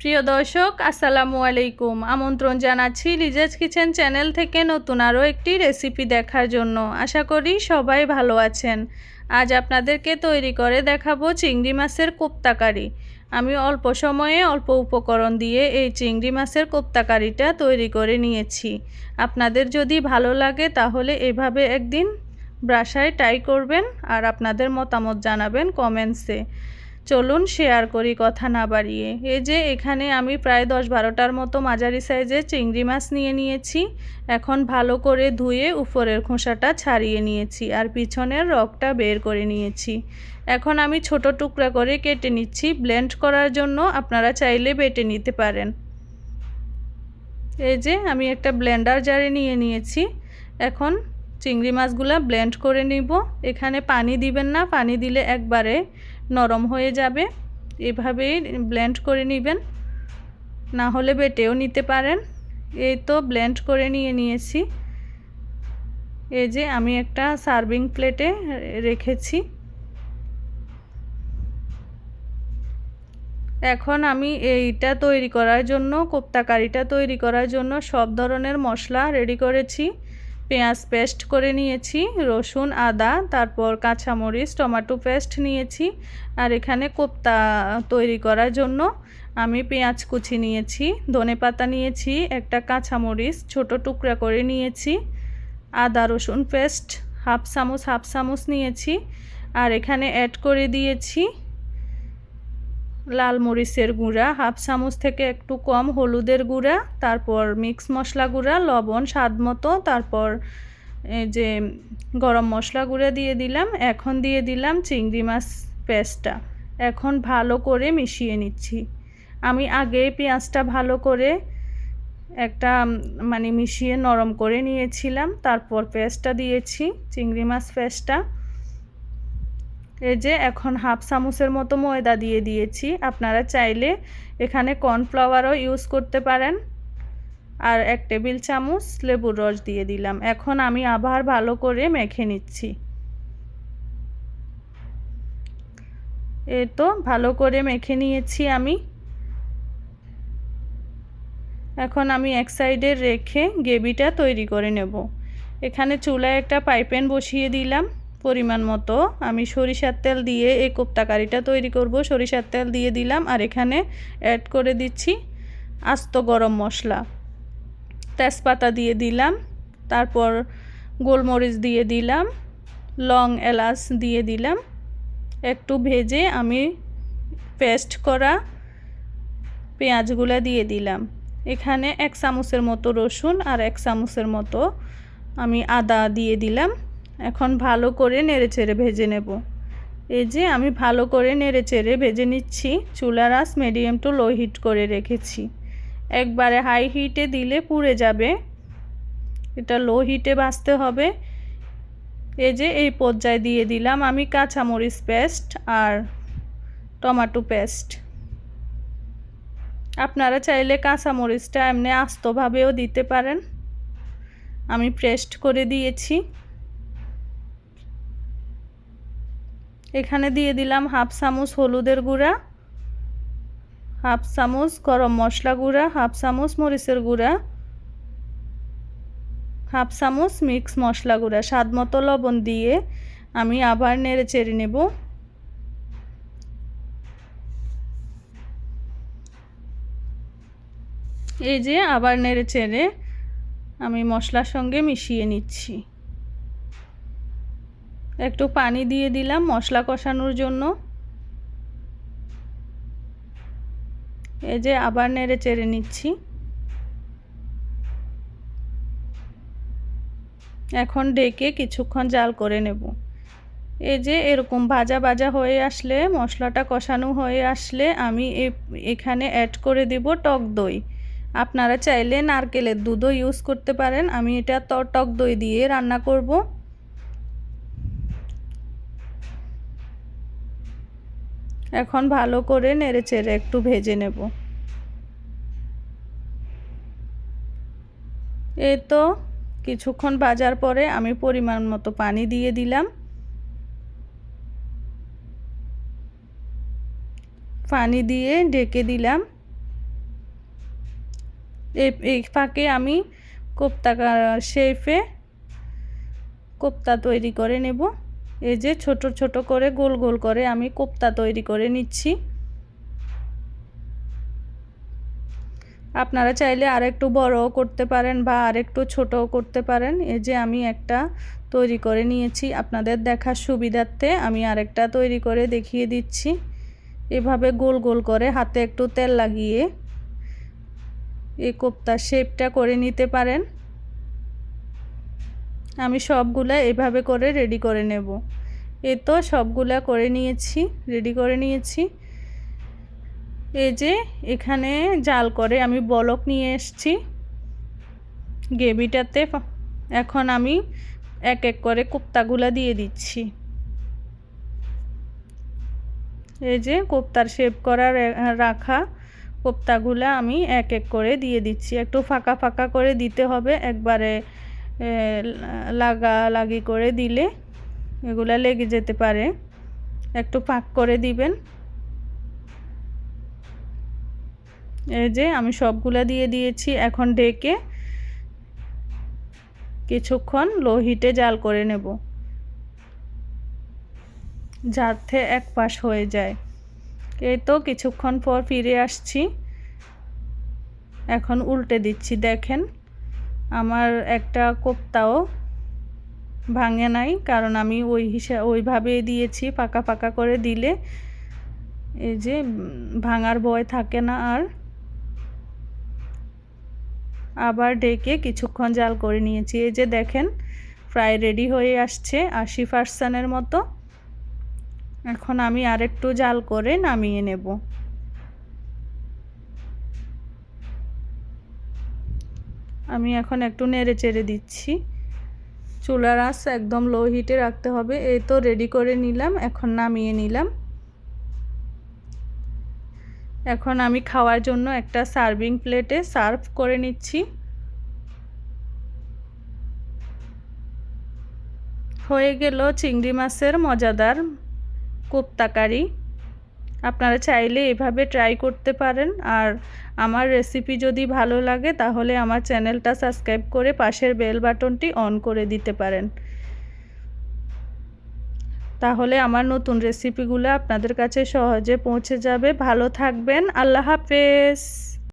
প্রিয় দর্শক, আসসালামু আলাইকুম। আমন্ত্রণ জানাচ্ছি লিজাজ কিচেন চ্যানেল থেকে নতুন আরও একটি রেসিপি দেখার জন্য। আশা করি সবাই ভালো আছেন। আজ আপনাদেরকে তৈরি করে দেখাবো চিংড়ি মাছের কোপ্তাকারি। আমি অল্প সময়ে অল্প উপকরণ দিয়ে এই চিংড়ি মাছের কোপ্তাকারিটা তৈরি করে নিয়েছি। আপনাদের যদি ভালো লাগে তাহলে এভাবে একদিন ব্রাশায় ট্রাই করবেন আর আপনাদের মতামত জানাবেন কমেন্টসে চলুন শেয়ার করি কথা না বাড়িয়ে। এই যে এখানে আমি প্রায় দশ বারোটার মতো মাঝারি সাইজের চিংড়ি মাছ নিয়ে নিয়েছি। এখন ভালো করে ধুয়ে উপরের খোসাটা ছাড়িয়ে নিয়েছি আর পিছনের রগটা বের করে নিয়েছি। এখন আমি ছোট টুকরা করে কেটে নিচ্ছি। ব্লেন্ড করার জন্য আপনারা চাইলে বেটে নিতে পারেন। এই যে আমি একটা ব্লেন্ডার জারে নিয়ে নিয়েছি। এখন চিংড়ি মাছগুলো ব্লেন্ড করে নিব। এখানে পানি দিবেন না, পানি দিলে একবারে নরম হয়ে যাবে। এভাবেই ব্লেন্ড করে নেবেন। না হলে বেটেও নিতে পারেন। এই তো ব্লেন্ড করে নিয়ে নিয়েছি। এই যে আমি একটা সার্ভিং প্লেটে রেখেছি। এখন আমি এইটা তৈরি করার জন্য কোপ্তা কারিটা তৈরি করার জন্য সব ধরনের মশলা রেডি করেছি। পেঁয়াজ পেস্ট করে নিয়েছি, রসুন, আদা, তারপর কাঁচামরিচ, টমেটো পেস্ট নিয়েছি আর এখানে কোপ্তা তৈরি করার জন্য আমি পেঁয়াজ কুচি নিয়েছি, ধনে পাতা নিয়েছি, একটা কাঁচামরিচ ছোট টুকরা করে নিয়েছি, আদা, রসুন পেস্ট, হাফ চামচ হাফ চামচ নিয়েছি আর এখানে অ্যাড করে দিয়েছি লাল মরিচের গুঁড়া, হাফ চামচ থেকে একটু কম হলুদের গুঁড়া, তারপর মিক্স মশলা গুঁড়া, লবণ, স্বাদ মতো, তারপর যে গরম মশলা গুঁড়া দিয়ে দিলাম। এখন দিয়ে দিলাম চিংড়ি মাছ পেস্টটা। এখন ভালো করে মিশিয়ে নিচ্ছি। আমি আগে পেঁয়াজটা ভালো করে একটা মানে মিশিয়ে নরম করে নিয়েছিলাম। তারপর পেস্টটা দিয়েছি, চিংড়ি মাছ পেস্টটা। এই যে এখন হাফ চামচের মতো ময়দা দিয়ে দিয়েছি। আপনারা চাইলে এখানে কর্নফ্লাওয়ারও ইউজ করতে পারেন। আর এক টেবিল চামচ লেবুর রস দিয়ে দিলাম। এখন আমি আবার ভালো করে মেখে নিচ্ছি। এ তো ভালো করে মেখে নিয়েছি আমি। এখন আমি এক সাইডে রেখে গ্রেভিটা তৈরি করে নেব। এখানে চুলায় একটা পাইপেন বসিয়ে দিলাম। পরিমাণ মতো আমি সরিষার তেল দিয়ে এই কোপ্তা কারিটা তৈরি করব। সরিষার তেল দিয়ে দিলাম আর এখানে অ্যাড করে দিচ্ছি আস্ত গরম মশলা। তেজপাতা দিয়ে দিলাম, তারপর গোলমরিচ দিয়ে দিলাম, লং এলাচ দিয়ে দিলাম। একটু ভেজে আমি পেস্ট করা পেঁয়াজগুলো দিয়ে দিলাম। এখানে এক চামচের মতো রসুন আর এক চামচের মতো আমি আদা দিয়ে দিলাম। এখন ভালো করে নেড়ে চেড়ে ভেজে নেব। এই যে আমি ভালো করে নেড়ে চেড়ে ভেজে নিচ্ছি। চুলার আস মিডিয়াম টু লো হিট করে রেখেছি। একবারে হাই হিটে দিলে পুড়ে যাবে। এটা লো হিটে ভাজতে হবে। এই যে এই পর্যায়ে দিয়ে দিলাম আমি কাঁচামরিচ পেস্ট আর টমাটো পেস্ট আপনারা চাইলে কাঁচামরিচটা এমনি আস্তভাবেও দিতে পারেন। আমি পেস্ট করে দিয়েছি। এখানে দিয়ে দিলাম হাফ চামচ হলুদের গুঁড়া, হাফ চামচ গরম মশলা গুঁড়া, হাফ চামচ মরিচের গুঁড়া, হাফ চামচ মিক্স মশলা গুঁড়া। স্বাদ মতো লবণ দিয়ে আমি আবার নেড়ে চেড়ে নেব। এই যে আবার নেড়ে চেড়ে আমি মশলার সঙ্গে মিশিয়ে নিচ্ছি। একটু পানি দিয়ে দিলাম মশলা কষানোর জন্য। এই যে আবার নেড়ে চেড়ে নিচ্ছি। এখন ডেকে কিছুক্ষণ জাল করে নেব। এই যে এরকম ভাজা ভাজা হয়ে আসলে, মশলাটা কষানো হয়ে আসলে আমি এখানে অ্যাড করে দেব টক দই। আপনারা চাইলে নারকেলের দুধও ইউজ করতে পারেন। আমি এটা টক দই দিয়ে রান্না করব। এখন ভালো করে নেড়ে চেড়ে একটু ভেজে নেব। এই তো কিছুক্ষণ ভাজার পরে আমি পরিমাণ মতো পানি দিয়ে দিলাম। পানি দিয়ে ঢেকে দিলাম। এই ফাঁকে আমি কোপ্তা শেফে কোপ্তা তৈরি করে নেব। এই যে ছোট ছোট করে গোল গোল করে আমি কোপ্তা তৈরি করে নিচ্ছি। আপনারা চাইলে আর একটু বড়ও করতে পারেন বা আর একটু ছোটও করতে পারেন। এই যে আমি একটা তৈরি করে নিয়েছি। আপনাদের দেখার সুবিধার্থে আমি আরেকটা তৈরি করে দেখিয়ে দিচ্ছি। এভাবে গোল গোল করে হাতে একটু তেল লাগিয়ে এই কোপ্তার শেপটা করে নিতে পারেন। আমি সবগুলা এভাবে করে রেডি করে নেব। এ তো সবগুলা করে নিয়েছি রেডি করে নিয়েছি। এই যে এখানে জাল করে আমি বলক নিয়ে এসছি। গ্রেভিটাতে এখন আমি এক এক করে কোপ্তাগুলা দিয়ে দিচ্ছি। এই যে কোপ্তার শেপ করা রাখা কোপ্তাগুলা আমি এক এক করে দিয়ে দিচ্ছি। একটু ফাঁকা ফাঁকা করে দিতে হবে, একবারে লাগা, লাগি করে দিলে এগুলা লেগে যেতে পারে। একটু পাক করে দিবেন। এই যে আমি সবগুলা দিয়ে দিয়েছি, এখন ডেকে কিছুক্ষণ লো হিটে জাল করে নেব, যাতে এক পাশ হয়ে যায়। এই তো কিছুক্ষণ পর ফিরে আসছি। এখন উল্টে দিচ্ছি, দেখেন। আমার একটা কোপ্তাও ভাঙে নাই, কারণ আমি ওই হিসাব ওইভাবে দিয়েছি, পাকা পাকা করে দিলে এই যে ভাঙার ভয় থাকে না আর। আবার ডেকে কিছুক্ষণ জাল করে নিয়েছি। এই যে দেখেন, প্রায় রেডি হয়ে আসছে আশি পার্সেন্টের মতো। এখন আমি আরেকটু জাল করে নামিয়ে নেব। আমি এখন একটু নেড়ে চেড়ে দিচ্ছি। চুলার আঁচ একদম লো হিটে রাখতে হবে। এই তো রেডি করে নিলাম, এখন নামিয়ে নিলাম। এখন আমি খাওয়ার জন্য একটা সার্ভিং প্লেটে সার্ভ করে নিচ্ছি। হয়ে গেল চিংড়ি মাছের মজাদার কোপ্তাকারি। আপনারা চাইলে এভাবে ট্রাই করতে পারেন। আর আমার রেসিপি যদি ভালো লাগে, তাহলে আমার চ্যানেলটা সাবস্ক্রাইব করে পাশের বেল বাটনটি অন করে দিতে পারেন। তাহলে আমার নতুন রেসিপিগুলো আপনাদের কাছে সহজে পৌঁছে যাবে। ভালো থাকবেন। আল্লাহ হাফেজ।